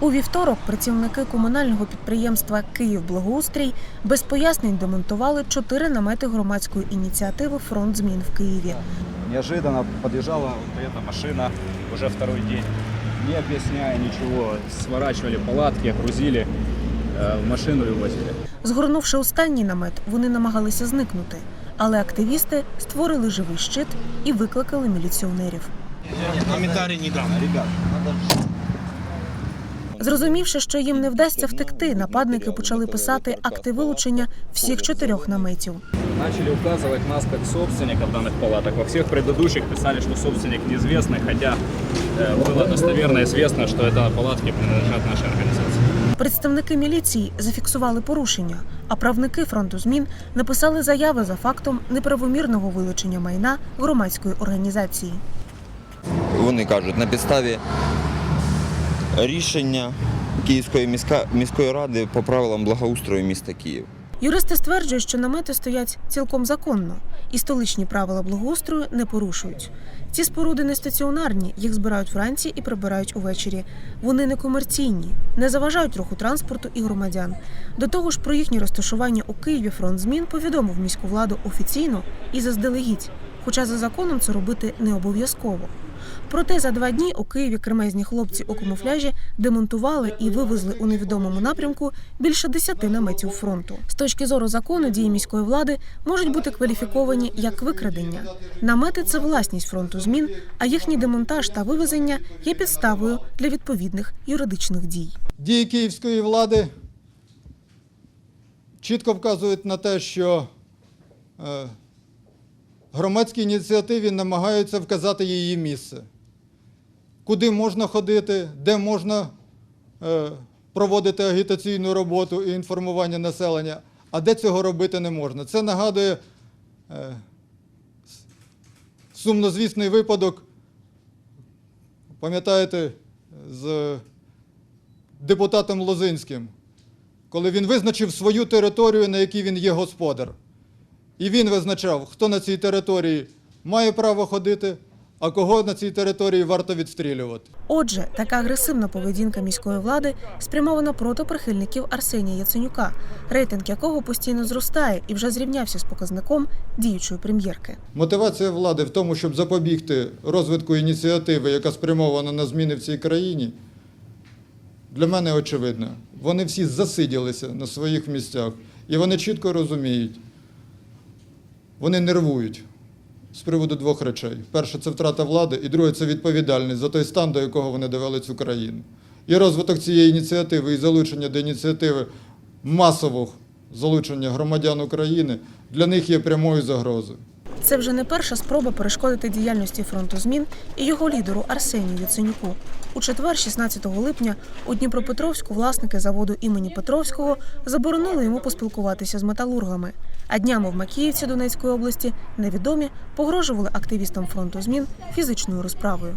У вівторок працівники комунального підприємства Київблагоустрій без пояснень демонтували чотири намети громадської ініціативи Фронт змін в Києві. Неожиданно подъезжала вот эта машина уже второй день. Не объясняя ничего, сворачивали палатки, грузили э, в машину и увозили. Згорнувши останній намет, вони намагалися зникнути, але активісти створили живий щит і викликали міліціонерів. Комментарий не дам. Ребят, надо Зрозумівши, що їм не вдасться втекти, нападники почали писати акти вилучення всіх чотирьох наметів. начали указывать нас как собственников данных палаток. Во всех предыдущих писали, что собственник неизвестный, хотя э, было достоверно известно, что это палатки принадлежат нашей организации. Представники міліції зафіксували порушення, а правники фронту змін написали заяви за фактом неправомірного вилучення майна громадської організації. Вони кажуть, на підставі рішення Київської міської ради по правилам благоустрою міста Київ. Юристи стверджують, що намети стоять цілком законно, і столичні правила благоустрою не порушують. Ці споруди не стаціонарні, їх збирають вранці і прибирають увечері. Вони не комерційні, не заважають руху транспорту і громадян. До того ж, про їхнє розташування у Києві фронт змін повідомив міську владу офіційно і заздалегідь, хоча за законом це робити не обов'язково. Проте за два дні у Києві кремезні хлопці у камуфляжі демонтували і вивезли у невідомому напрямку більше десяти наметів фронту. З точки зору закону дії міської влади можуть бути кваліфіковані як викрадення. Намети це власність фронту змін, а їхній демонтаж та вивезення є підставою для відповідних юридичних дій. Дії київської влади чітко вказують на те, що е, громадські ініціативи намагаються вказати її місце, куди можна ходити, де можна е, проводити агітаційну роботу і інформування населення, а де цього робити не можна. Це нагадує е, сумнозвісний випадок, пам'ятаєте, з депутатом Лозинським, коли він визначив свою територію, на якій він є господар. І він визначав, хто на цій території має право ходити, а кого на цій території варто відстрілювати. Отже, така агресивна поведінка міської влади спрямована проти прихильників Арсенія Яценюка, рейтинг якого постійно зростає і вже зрівнявся з показником діючої прем'єрки. Мотивація влади в тому, щоб запобігти розвитку ініціативи, яка спрямована на зміни в цій країні, для мене очевидна. Вони всі засиділися на своїх місцях, і вони чітко розуміють, вони нервують з приводу двох речей. Перше це втрата влади, і друге це відповідальність за той стан, до якого вони довели цю країну. І розвиток цієї ініціативи і залучення до ініціативи масового залучення громадян України для них є прямою загрозою. Це вже не перша спроба перешкодити діяльності фронту змін і його лідеру Арсенію Яценюку. У четвер, 16 липня, у Дніпропетровську власники заводу імені Петровського заборонили йому поспілкуватися з металургами. А днями в Макіївці Донецької області невідомі погрожували активістам фронту змін фізичною розправою.